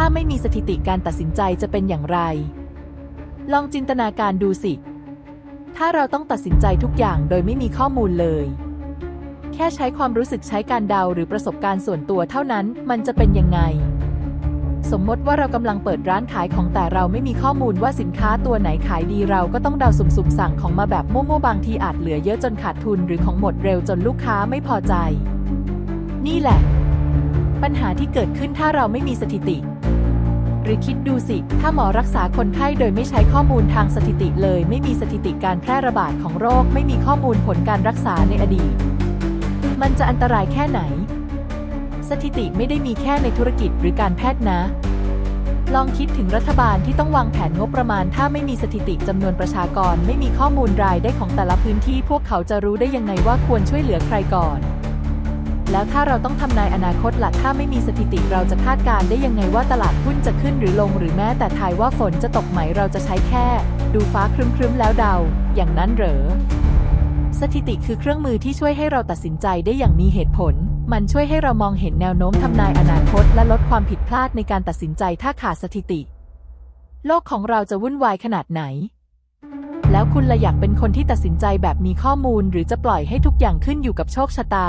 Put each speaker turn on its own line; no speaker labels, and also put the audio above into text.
ถ้าไม่มีสถิติการตัดสินใจจะเป็นอย่างไร ลองจินตนาการดูสิ ถ้าเราต้องตัดสินใจทุกอย่างโดยไม่มีข้อมูลเลย แค่ใช้ความรู้สึกใช้การเดาหรือประสบการณ์ส่วนตัวเท่านั้น มันจะเป็นยังไง สมมติว่าเรากำลังเปิดร้านขายของแต่เราไม่มีข้อมูลว่าสินค้าตัวไหนขายดีเราก็ต้องเดาสุ่มๆสั่งของมาแบบมั่วๆบางทีอาจเหลือเยอะจนขาดทุนหรือของหมดเร็วจนลูกค้าไม่พอใจ นี่แหละปัญหาที่เกิดขึ้นถ้าเราไม่มีสถิติ หรือคิดดูสิ ถ้าหมอรักษาคนไข้โดยไม่ใช้ข้อมูลทางสถิติเลย ไม่มีสถิติการแพร่ระบาดของโรค ไม่มีข้อมูลผลการรักษาในอดีต มันจะอันตรายแค่ไหน สถิติไม่ได้มีแค่ในธุรกิจหรือการแพทย์นะ ลองคิดถึงรัฐบาลที่ต้องวางแผนงบประมาณ ถ้าไม่มีสถิติจำนวนประชากร ไม่มีข้อมูลรายได้ของแต่ละพื้นที่ พวกเขาจะรู้ได้ยังไงว่าควรช่วยเหลือใครก่อน แล้วถ้าเราต้องทำนายอนาคตล่ะถ้าไม่มีสถิติเราจะคาดการณ์ได้ยังไงว่าตลาดหุ้นจะขึ้นหรือลงหรือแม้แต่ทายว่าฝนจะตกไหมเราจะใช้แค่ ดูฟ้าครึ้มๆแล้วเดา อย่างนั้นเหรอสถิติคือเครื่องมือที่ช่วยให้เราตัดสินใจได้อย่างมีเหตุผล มันช่วยให้เรามองเห็นแนวโน้มทำนายอนาคต และลดความผิดพลาดในการตัดสินใจถ้าขาดสถิติ โลกของเราจะวุ่นวายขนาดไหน แล้วคุณละอยากเป็นคนที่ตัดสินใจแบบมีข้อมูล หรือจะปล่อยให้ทุกอย่างขึ้นอยู่กับโชคชะตา